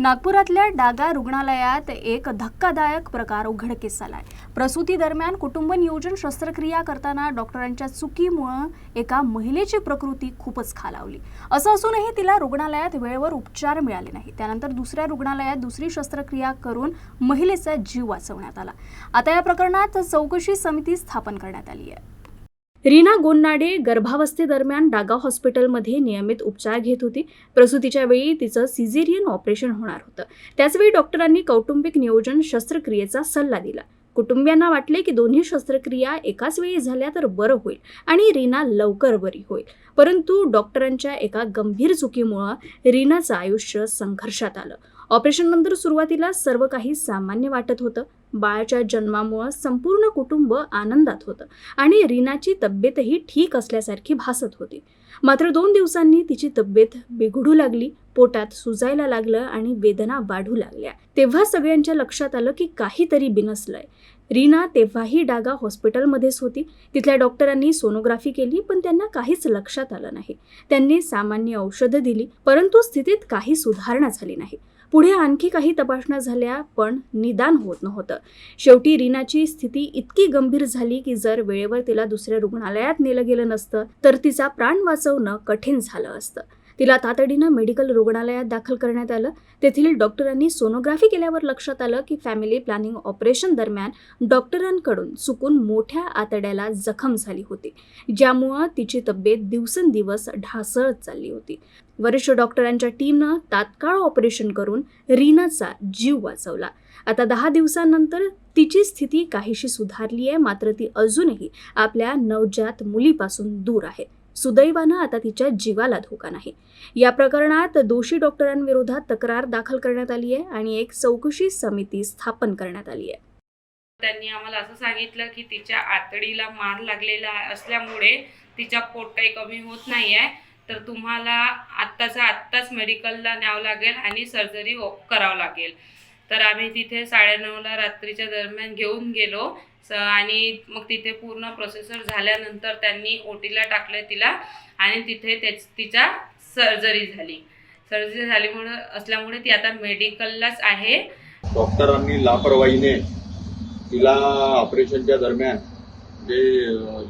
नागपुरातल्या डागा रुग्णालयात एक धक्कादायक प्रकार उघडकीस आलाय. प्रसूती दरम्यान कुटुंब नियोजन शस्त्रक्रिया करताना डॉक्टरांच्या चुकीमुळं एका महिलेची प्रकृती खूपच खालावली. असं असूनही तिला रुग्णालयात वेळेवर उपचार मिळाले नाही त्यानंतर दुसऱ्या रुग्णालयात दुसरी शस्त्रक्रिया करून महिलेचा जीव वाचवण्यात आला. आता या प्रकरणात चौकशी समिती स्थापन करण्यात आली आहे. रीना गोन्नाडे गर्भावस्थेदरम्यान डागा हॉस्पिटलमध्ये नियमित उपचार घेत होती. प्रसूतीच्या वेळी तिचं सिझेरियन ऑपरेशन होणार होतं. त्याचवेळी डॉक्टरांनी कौटुंबिक नियोजन शस्त्रक्रियेचा सल्ला दिला. कुटुंबियांना वाटले की दोन्ही शस्त्रक्रिया एकाच वेळी झाल्या तर बरं होईल आणि रीना लवकर बरी होईल. परंतु डॉक्टरांच्या एका गंभीर चुकीमुळं रीनाचं आयुष्य संघर्षात आलं. ऑपरेशननंतर सुरुवातीला सर्व काही सामान्य वाटत होतं. बाळाच्या जन्मामुळं संपूर्ण कुटुंब आनंदात होतं आणि रीनाची तब्येतही ठीक असल्यासारखी भासत होती. मात्र दोन दिवसांनी तिची तब्येत बिघडू लागली पोटात सुजायला लागलं आणि वेदना वाढू लागल्या. तेव्हा सगळ्यांच्या लक्षात आलं की काहीतरी बिनसलंय. रीना तेव्हाही डागा हॉस्पिटलमध्येच होती. तिथल्या डॉक्टरांनी सोनोग्राफी केली पण त्यांना काहीच लक्षात आलं नाही. त्यांनी सामान्य औषधं दिली परंतु स्थितीत काही सुधारणा झाली नाही. पुढे आणखी काही तपासण्या झाल्या पण निदान होत नव्हतं. शेवटी रीनाची स्थिती इतकी गंभीर झाली की जर वेळेवर तिला दुसऱ्या रुग्णालयात नेलं गेलं नसतं तर तिचा प्राण वाचवणं कठीण झालं असतं. तिला तातडीनं मेडिकल रुग्णालयात दाखल करण्यात आलं. तेथील डॉक्टरांनी सोनोग्राफी केल्यावर लक्षात आलं की फॅमिली प्लॅनिंग ऑपरेशन दरम्यान डॉक्टरांकडून चुकून मोठ्या आतड्याला जखम झाली होती ज्यामुळं तिची तब्येत दिवसेंदिवस ढासळत चालली होती. वरिष्ठ डॉक्टरांच्या टीमनं तात्काळ ऑपरेशन करून रीनाचा जीव वाचवला. आता दहा दिवसांनंतर तिची स्थिती काहीशी सुधारली आहे मात्र ती अजूनही आपल्या नवजात मुलीपासून दूर आहे. सुदैवानं आता तिच्या जीवाला धोका नाही. या प्रकरणात दोषी डॉक्टरांविरोधात तक्रार दाखल करण्यात आली आहे आणि एक चौकशी समिती स्थापन करण्यात आली आहे. त्यांनी आम्हाला असं सांगितलं की तिच्या आतडीला मार लागलेला असल्यामुळे तिच्या पोट काही कमी होत नाही आहे तर तुम्हाला आत्ताचा आत्ताच मेडिकलला न्यावं लागेल आणि सर्जरी हो- करावं लागेल. तर आम्ही तिथे साडेनऊला रात्रीच्या दरम्यान घेऊन गेलो. स आणि मग तिथे पूर्ण प्रोसेसर झाल्यानंतर त्यांनी ओटीला टाकलं तिला आणि तिथे त्याच तिच्या सर्जरी झाली. सर्जरी झालीमुळं असल्यामुळे ती आता मेडिकललाच आहे. डॉक्टरांनी लापरवाहीने तिला ऑपरेशनच्या दरम्यान जे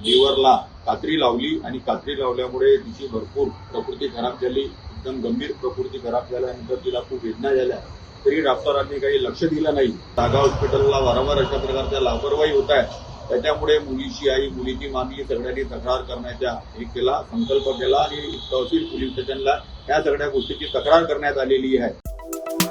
लिव्हरला कात्री लावली आणि कात्री लावल्यामुळे तिची भरपूर प्रकृती खराब झाली. एकदम गंभीर प्रकृती खराब झाल्यानंतर तिला खूप वेदना झाल्या. तरी डॉक्टरांनी काही लक्ष दिलं नाही. जागा हॉस्पिटलला वारंवार अशा प्रकारच्या लापरवाही होत आहे त्याच्यामुळे मुलीची आई मुलीची मामी सगळ्यांनी तक्रार करण्याचा हे केला संकल्प केला आणि तहसील पोलीस स्टेशनला या सगळ्या गोष्टीची तक्रार करण्यात आलेली आहे.